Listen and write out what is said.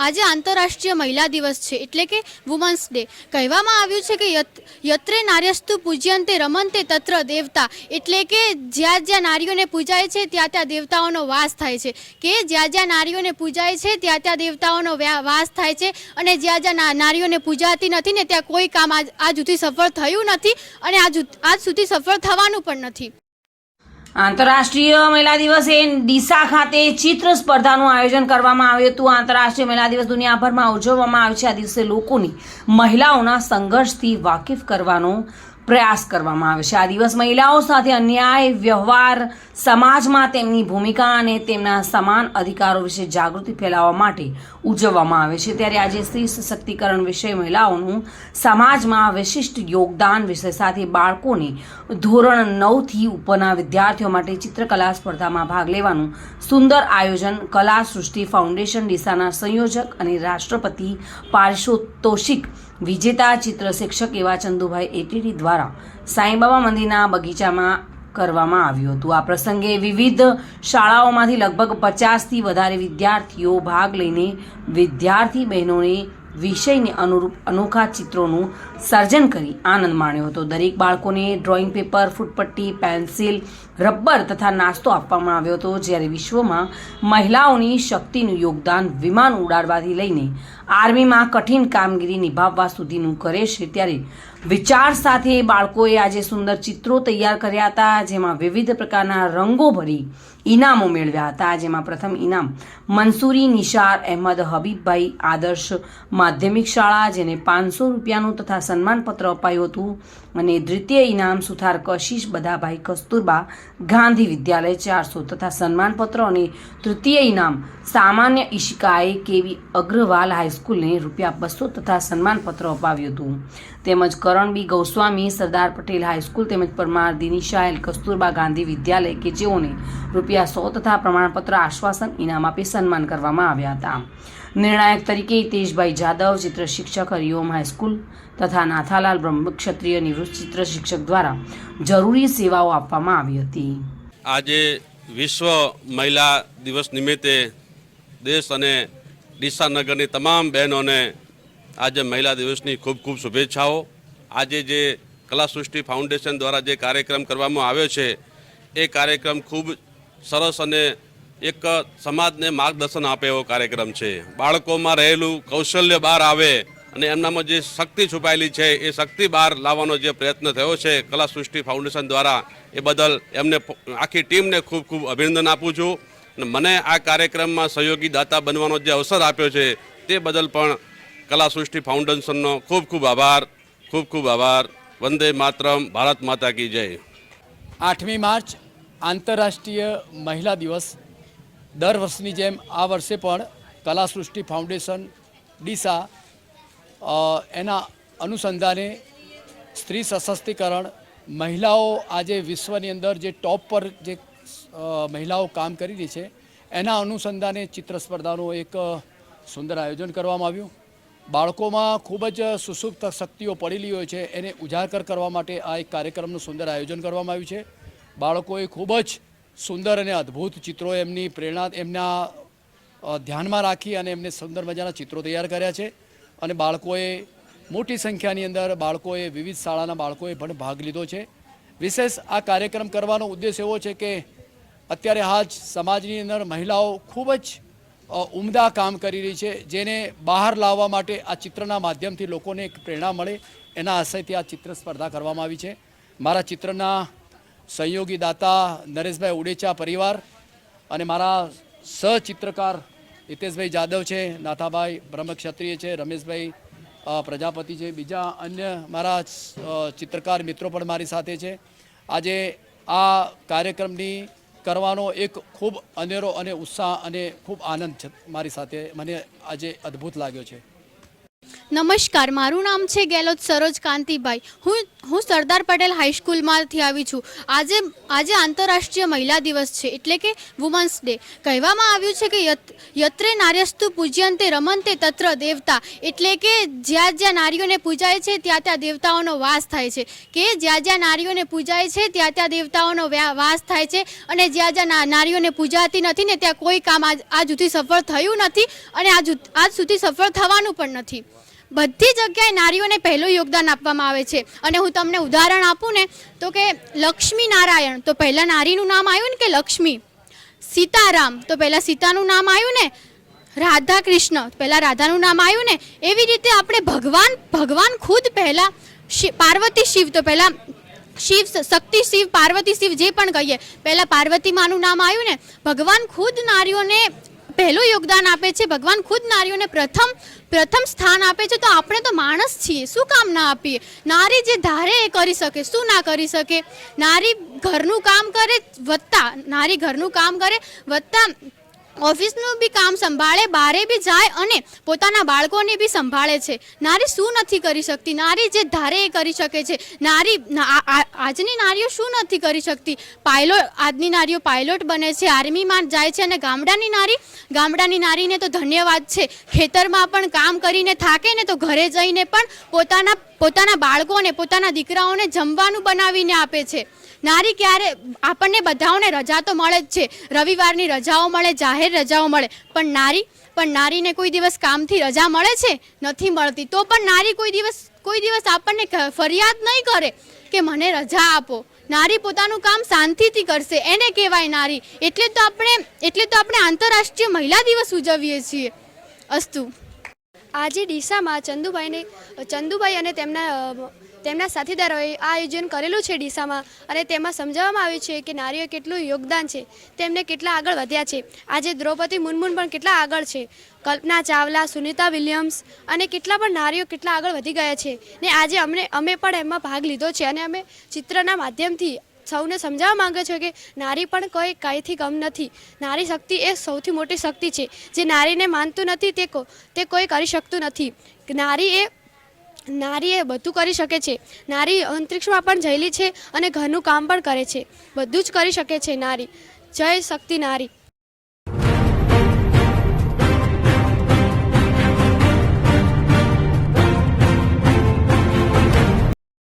આજે આંતરરાષ્ટ્રીય મહિલા દિવસ છે, એટલે કે વુમન્સ ડે કહેવામાં આવ્યું છે કે યત્રે નાર્યસ્તુ પૂજ્યંતે રમંતે તત્ર દેવતા, એટલે કે જ્યાં જ્યાં નારીઓને પૂજાય છે, ત્યાં ત્યાં દેવતાઓનો વાસ થાય છે. કે જ્યાં જ્યાં નારીઓને પૂજાય છે, ત્યાં ત્યાં દેવતાઓનો વાસ થાય છે, અને જ્યાં જ્યાં નારીઓને પૂજાતી નથી ને ત્યાં કોઈ કામ આજ સુધી સફળ થયું નથી, અને આજ આજ સુધી સફળ થવાનું પણ નથી. આંતરરાષ્ટ્રીય મહિલા દિવસે ડીસા ખાતે ચિત્ર સ્પર્ધાનું આયોજન કરવામાં આવ્યું હતું. આંતરરાષ્ટ્રીય મહિલા દિવસ દુનિયાભરમાં ઉજવવામાં આવે છે. આ દિવસે લોકોની મહિલાઓના સંઘર્ષથી વાકેફ કરવાનો પ્રયાસ કરવામાં આવે છે. આ દિવસ મહિલાઓ સાથે અન્યાય, વ્યવહાર, સમાજમાં તેમની ભૂમિકા અને તેમના સમાન અધિકારો વિશે જાગૃતિ ફેલાવવા માટે ઉજવવામાં આવે છે. ત્યારે આજે સ્ત્રી સશક્તિકરણ વિશે મહિલાઓનું સમાજમાં વિશિષ્ટ યોગદાન વિષય સાથે બાળકોને ધોરણ નવથી ઉપરના વિદ્યાર્થીઓ માટે ચિત્રકલા સ્પર્ધામાં ભાગ લેવાનું સુંદર આયોજન કલા સૃષ્ટિ ફાઉન્ડેશન ડીસાના સંયોજક અને રાષ્ટ્રપતિ પારિતોષિક વિજેતા ચિત્ર શિક્ષક એવા ચંદુભાઈ એટીડી દ્વારા સાંઈબાબા મંદિરના બગીચામાં કરવામાં આવ્યું હતું. આ પ્રસંગે વિવિધ શાળાઓમાંથી લગભગ પચાસથી વધારે વિદ્યાર્થીઓ ભાગ લઈને વિદ્યાર્થી બહેનોને વિષયને અનુરૂપ અનોખા ચિત્રોનું સર્જન કરી આનંદ માણ્યો હતો. દરેક બાળકોને ડ્રોઈંગ પેપર ફૂટપટ્ટી પેન્સિલ રબર તથા નાસ્તો આપવામાં આવ્યો હતો. જ્યારે વિશ્વમાં મહિલાઓની શક્તિનું યોગદાન વિમાન ઉડાડવાથી લઈને આર્મીમાં કઠિન કામગીરી નિભાવવા સુધીનું કરે છે, ત્યારે વિચાર સાથે બાળકોએ આજે સુંદર ચિત્રો તૈયાર કર્યા હતા, જેમાં વિવિધ પ્રકારના રંગો ભરી ઇનામો મેળવ્યા હતા. જેમાં પ્રથમ ઇનામ મંસૂરી નિશાર અહેમદ હબીબભાઈ આદર્શ માધ્યમિક શાળા, જેને પાંચસો રૂપિયાનું તથા સન્માનપત્ર અપાયું હતું અને દ્વિતીય ઇનામ સુથાર કશિશ બધાભાઈ કસ્તુરબા ગાંધી વિદ્યાલય ચારસો તથા સન્માનપત્ર અને તૃતીય ઇનામ સામાન્ય ઈશિકાએ કેવી અગ્રવાલ હાઈસ્કૂલને રૂપિયા બસો તથા સન્માનપત્ર અપાવ્યું હતું. તેમજ Karan B Goswami, Sardar Patel high school તેમજ પરમાર દિનિશાએલ કસ્તુરબા ગાંધી વિદ્યાલય કે જેઓને રૂપિયા સો તથા પ્રમાણપત્ર આશ્વાસન ઇનામ આપી સન્માન કરવામાં આવ્યા હતા. નિર્ણાયક તરીકે હિતેશભાઈ જાદવ ચિત્ર શિક્ષક હરિઓમ હાઈસ્કૂલ તથા નાથાલાલ બ્રહ્મ ક્ષત્રિય નિવૃત્ત ચિત્ર શિક્ષક દ્વારા જરૂરી સેવાઓ આપવામાં આવી હતી. આજે વિશ્વ મહિલા દિવસ નિમિત્તે દેશ અને ડીસા નગરની તમામ બહેનોને આજે મહિલા દિવસની ખૂબ ખૂબ શુભેચ્છાઓ. આજે જે કલા સૃષ્ટિ ફાઉન્ડેશન દ્વારા જે કાર્યક્રમ કરવામાં આવ્યો છે, એ કાર્યક્રમ ખૂબ સરસ અને એક સમાજને માર્ગદર્શન આપે એવો કાર્યક્રમ છે. બાળકોમાં રહેલું કૌશલ્ય બહાર આવે અને એમનામાં જે શક્તિ છુપાયેલી છે, એ શક્તિ બહાર લાવવાનો જે પ્રયત્ન થયો છે, કલા સૃષ્ટિ ફાઉન્ડેશન દ્વારા, એ બદલ એમને આખી ટીમને ખૂબ ખૂબ અભિનંદન આપું છું. અને મને આ કાર્યક્રમમાં સહયોગી દાતા બનવાનો જે અવસર આપ્યો છે, તે બદલ પણ કલા સૃષ્ટિ ફાઉન્ડેશનનો ખૂબ ખૂબ આભાર, ખૂબ ખૂબ આભાર. વંદે માતરમ, ભારત માતા કી જય. આઠમી માર્ચ આંતરરાષ્ટ્રીય મહિલા દિવસ દર વર્ષની જેમ આ વર્ષે પણ કલા સૃષ્ટિ ફાઉન્ડેશન, ડીસા એના અનુસંધાને સ્ત્રી સશક્તિકરણ, મહિલાઓ આજે વિશ્વની અંદર જે ટોપ પર જે મહિલાઓ કામ કરી રહી છે, એના અનુસંધાને ચિત્ર સ્પર્ધાનું એક સુંદર આયોજન કરવામાં આવ્યું. બાળકોમાં ખૂબ જ સુસુપ્ત શક્તિઓ પડેલી હોય છે, એને ઉજાગર કરવા માટે આ એક કાર્યક્રમનું સુંદર આયોજન કરવામાં આવ્યું છે. બાળકોએ ખૂબ જ સુંદર અને અદ્ભુત ચિત્રો એમની પ્રેરણા, એમના ધ્યાનમાં રાખી અને એમને સુંદર મજાના ચિત્રો તૈયાર કર્યા છે. અને બાળકોએ, મોટી સંખ્યાની અંદર બાળકોએ, વિવિધ શાળાના બાળકોએ પણ ભાગ લીધો છે. વિશેષ આ કાર્યક્રમ કરવાનો ઉદ્દેશ એવો છે કે અત્યારે હાલ સમાજની અંદર મહિલાઓ ખૂબ જ ઉમદા કામ કરી રહી છે, જેને બહાર લાવવા માટે આ ચિત્રના માધ્યમથી લોકોને એક પ્રેરણા મળે. એના આશયથી આ ચિત્ર સ્પર્ધા કરવામાં આવી છે. મારા ચિત્રના સહયોગી દાતા નરેશભાઈ ઉડેચા પરિવાર અને મારા સહચિત્રકાર હિતેશભાઈ જાદવ છે, નાથાભાઈ બ્રહ્મક્ષત્રિય છે, રમેશભાઈ પ્રજાપતિ છે, બીજા અન્ય મારા ચિત્રકાર મિત્રો પણ મારી સાથે છે. આજે આ કાર્યક્રમની કરવાનો એક ખૂબ અનેરો અને ઉત્સાહ અને ખૂબ આનંદ છે મારી સાથે. મને આજે અદ્ભુત લાગ્યો છે. નમસ્કાર, મારું નામ છે ગેલોત સરોજ કાંતિભાઈ. હું હું સરદાર પટેલ હાઈસ્કૂલમાંથી આવી છું. આજે આજે આંતરરાષ્ટ્રીય મહિલા દિવસ છે, એટલે કે વુમન્સ ડે કહેવામાં આવ્યું છે કે યત્રે નાર્યસ્તુ પૂજ્યંતે રમંતે તત્ર દેવતા. એટલે કે જ્યાં જ્યાં નારીઓને પૂજાય છે, ત્યાં ત્યાં દેવતાઓનો વાસ થાય છે. કે જ્યાં જ્યાં નારીઓને પૂજાય છે, ત્યાં ત્યાં દેવતાઓનો વાસ થાય છે. અને જ્યાં જ્યાં નારીઓને પૂજાતી નથી ને, ત્યાં કોઈ કામ આજ સુધી સફળ થયું નથી અને આજ આજ સુધી સફળ થવાનું પણ નથી. બધી જગ્યાએ નારીઓને પહેલું યોગદાન આપવામાં આવે છે. અને હું તમને ઉદાહરણ આપું ને, તો કે લક્ષ્મી નારાયણ, તો પહેલાં નારીનું નામ આવ્યું ને કે લક્ષ્મી? સીતારામ, તો પહેલાં સીતાનું નામ આવ્યું ને? રાધા કૃષ્ણ પહેલાં રાધાનું નામ આવ્યું ને? એવી રીતે આપણે ભગવાન ભગવાન ખુદ પહેલાં પાર્વતી શિવ, તો પહેલાં શિવ શક્તિ શિવ, પાર્વતી શિવ જે પણ કહીએ, પહેલાં પાર્વતી માનું નામ આવ્યું ને? ભગવાન ખુદ નારીઓને પહેલું યોગદાન આપે છે. ભગવાન ખુદ નારીઓને પ્રથમ પ્રથમ સ્થાન આપે છે. તો આપણે તો માણસ છીએ. શું કામ ના આપીએ? નારી જે ધારે એ કરી શકે. શું ના કરી શકે? નારી ઘરનું કામ કરે વત્તા નારી ઘરનું કામ કરે વત્તા ઓફિસનું બી કામ સંભાળે, બારે બી જાય અને પોતાના બાળકોને બી સંભાળે છે. નારી શું નથી કરી શકતી? નારી જે ધારે એ કરી શકે છે. નારી આજની નારીઓ શું નથી કરી શકતી? પાયલોટ આજની નારીઓ પાયલોટ બને છે, આર્મીમાં જાય છે અને ગામડાની નારી, ગામડાની નારીને તો ધન્યવાદ છે. ખેતરમાં પણ કામ કરીને થાકે ને તો ઘરે જઈને પણ પોતાના પોતાના બાળકોને, પોતાના દીકરાઓને જમવાનું બનાવીને આપે છે. નારી ક્યારે આપણને બધાઓને રજા તો મળે જ છે. રવિવારની રજાઓ મળે, જાહેર રજાઓ મળે. પણ નારી, પણ નારીને કોઈ દિવસ કામથી રજા મળે છે? નથી મળતી. તો પણ નારી કોઈ દિવસ કોઈ દિવસ આપણને ફરિયાદ નહીં કરે કે મને રજા આપો. નારી પોતાનું કામ શાંતિથી કરશે. એને કહેવાય નારી. એટલે તો આપણે, એટલે તો આપણે આંતરરાષ્ટ્રીય મહિલા દિવસ ઉજવીએ છીએ. અસ્તુ. આજે ડીસામાં ચંદુભાઈને, ચંદુભાઈ અને તેમના તેમના સાથીદારોએ આ આયોજન કરેલું છે ડીસામાં અને તેમાં સમજાવવામાં આવ્યું છે કે નારીઓ કેટલું યોગદાન છે, તેમને કેટલા આગળ વધ્યા છે. આજે દ્રૌપદી મુર્મુન પણ કેટલા આગળ છે. કલ્પના ચાવલા, સુનિતા વિલિયમ્સ અને કેટલા પણ નારીઓ કેટલા આગળ વધી ગયા છે ને આજે અમને અમે પણ એમાં ભાગ લીધો છે અને અમે ચિત્રના માધ્યમથી સૌને સમજાવવા માંગે છે કે નારી પણ કોઈ કાંઈથી કમ નથી. નારી શક્તિ એ સૌથી મોટી શક્તિ છે. જે નારીને માનતું નથી તે તે કોઈ કરી શકતું નથી. નારી એ નારી એ બધું કરી શકે છે. નારી અંતરિક્ષમાં પણ જયેલી છે અને ઘરનું કામ પણ કરે છે. બધું જ કરી શકે છે નારી. જય શક્તિ નારી.